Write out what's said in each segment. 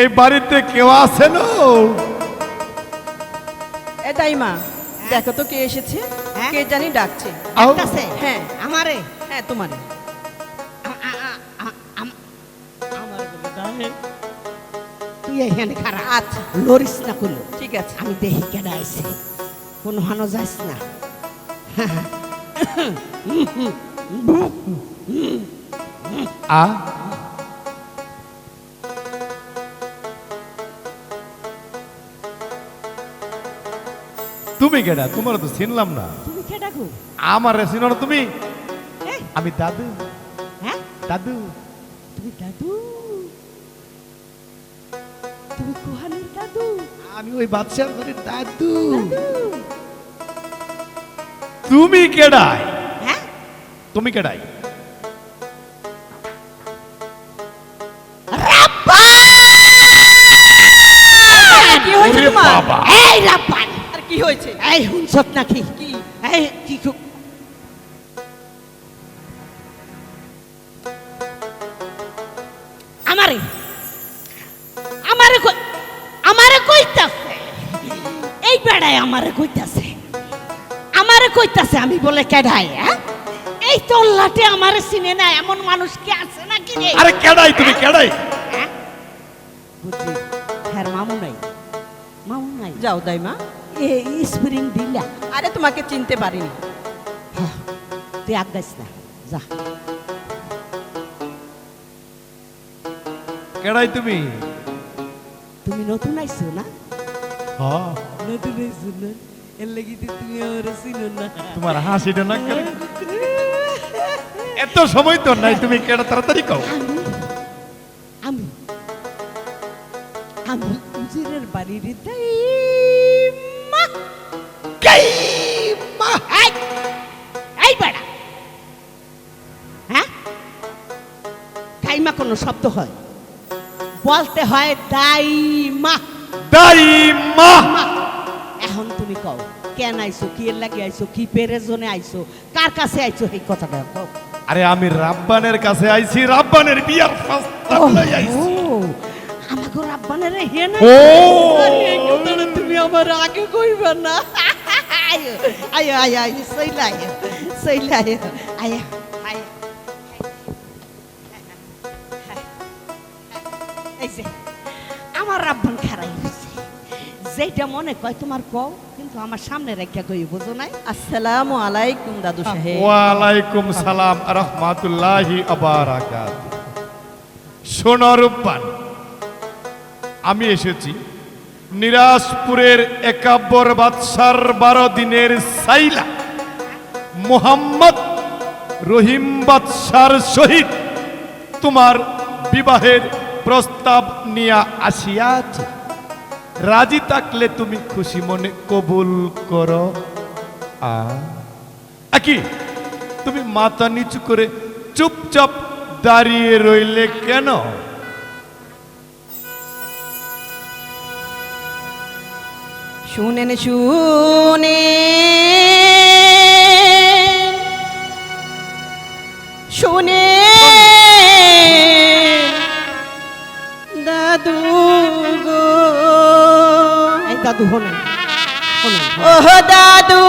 এই বাড়িতে কেউ আছে না? এ দাইমা দেখো তো কে এসেছে হ্যাঁ? কে জানি ডাকছে। হ্যাঁ। আমারে? হ্যাঁ তোমারে। তুই এখানে খারাপ আচ্ছা। লরিস না করল ঠিক আছে। আমি দেখি কোনো হানো যাইস না। আ? তুমি কেডা? তোমার তো চিনলাম না। তুমি কেডা গো? আমার চিনো না তুমি আমি দাদু। হ্যাঁ? দাদু। তুমি দাদু? তুমি কুহানির দাদু? আমি ওই বাদশার বাড়ির দাদু। তুমি কেডাই হ্যাঁ? তুমি কেডাই কি বাবা। এই রাব্বান কি হয়েছে? এই হুনছত নাকি? কি? এই কি খুব আমারে আমারে আমারে কইতাছে। এই বেড়ায় আমারে কইতাছে। আমারে কইতাছে আমি বলে কেডাই হ্যাঁ? এই তল্লাটে আমারে চিনে না এমন মানুষ কি আছে নাকি রে? আরে কেডাই তুমি কেডাই। হ্যাঁ? বুঝলি হ্যাঁ মামু নাই। মামু নাই। যাও দাইমা। স্প্রিং দিলা। আরে তোমাকে চিনতে পারিনি। হ্যাঁ, তুই আগাইস না যা। কেডাই তুমি? তুমি নতুন আইছো না? হ্যাঁ। নতুন আইছো না এর লাগি তুমি আমার চিনো না। তোমার হাসিটা না কেন? এত সময় তো নাই তুমি কেডা তাড়াতাড়ি কও? আমি আমি আমি উজিরের বাড়ির কাইমা কোনো শব্দ হয়। বলতে হয় দাইমা। দাইমা। মা, এখন তুমি কও কেন আইছো? কি এর লাগে আইছো? কি পেরেজনে আইছো? কার কাছে আইছো? এই কথাটা কও। আরে আমি রাব্বানের কাছে আইছি রাব্বানের বিয়ার লই আইছি। আমাকে রাব্বানের হে না ও! কথাটা তুমি আমার আগে কইবা না। আয় আয় আয় আয়ো সইলা আয়ো সইলা আয়ো আয়ো। এই যে আমার রাব্বান খারাই হইছে যেটা মনে কয় তোমার কও কিন্তু আমার সামনে রেখা কই বুঝো নাই আসসালামু আলাইকুম দাদু সাহেব ওয়ালাইকুম সালাম রহমাতুল্লাহি আবারাকাত শোনো রূপবান আমি এসেছি নিরাজপুরের একাব্বর বাদশার বারো দিনের সাইলা। মোহাম্মদ রহিম বাদশার সহিত তোমার বিবাহের প্রস্তাব নিয়ে আসিয়াছি। রাজি থাকলে তুমি খুশি মনে কবুল করো। কি তুমি মাথা নিচু করে চুপচাপ দাঁড়িয়ে রইলে কেন? শুনেন শুনে শুনে দাদু গো এই দাদু হনেন। ওহ দাদু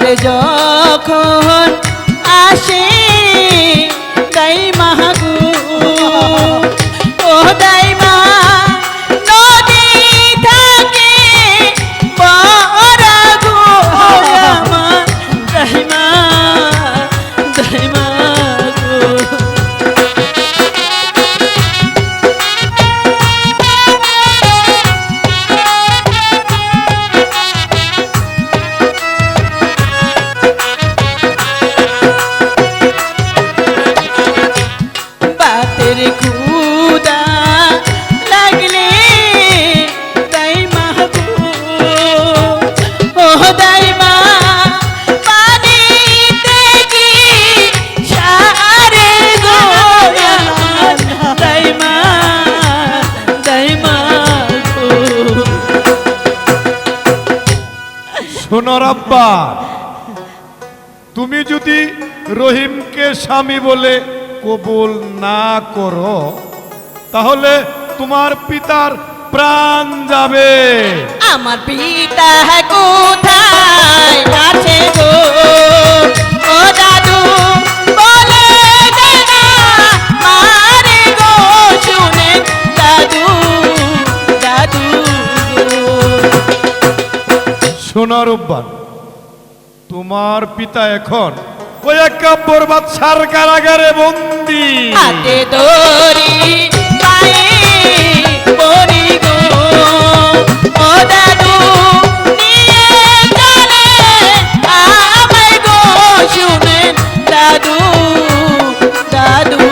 জুয়ার যখন তুমি যদি রহিমকে স্বামী বলে কবুল না করো তাহলে তোমার পিতার প্রাণ যাবে। আমার পিতা কোথায়? আছে গো। ও দাদু বলে দে মারে গো শুনে। দাদু দাদু। সোনার তোমার পিতা এখন ওই একা বরবাদ সার কারাগারে বন্দি। হাতে দড়ি পায়ে পড়ি গো। ও দাদু নিয়ে চলে আমায় গো। শুনেন দাদু দাদু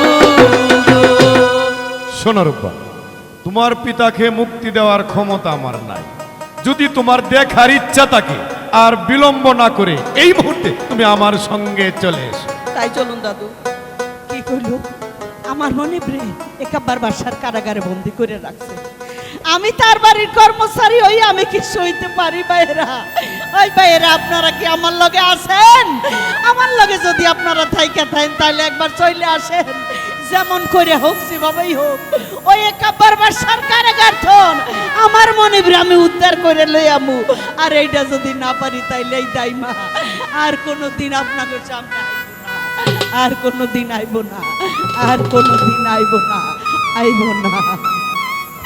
গো। তোমার পিতাকে মুক্তি দেওয়ার ক্ষমতা আমার নাই। যদি তোমার দেখার ইচ্ছা থাকে আর বিলম্ব না করে এই মুহূর্তে তুমি আমার সঙ্গে চলে এসো। তাই চলুন দাদু। কি করল? আমার মনে ব্রে একবার বাসার কারাগারে বন্দি করে রাখছে। আমি তার বাড়ির কর্মচারী হই, আমি কি সইতে পারি বাইরা ওই বাইরা আপনারা কি আমার লগে আছেন? আমার লগে যদি আপনারা থাইকা থাকেন তাহলে একবার চলে আসেন। যেমন করে হোক, যেভাবেই হোক। ওই একা বারবার কারাগার গার্থন আমার মনে ব্রে আমি উদ্ধার করে লই আমু। আর এইটা যদি না পারি তাইলে এই দাইমা আর কোনো দিন আপনাকে সামনে আর কোনো দিন আইব না। আর কোনো দিন আইব না। আইব না।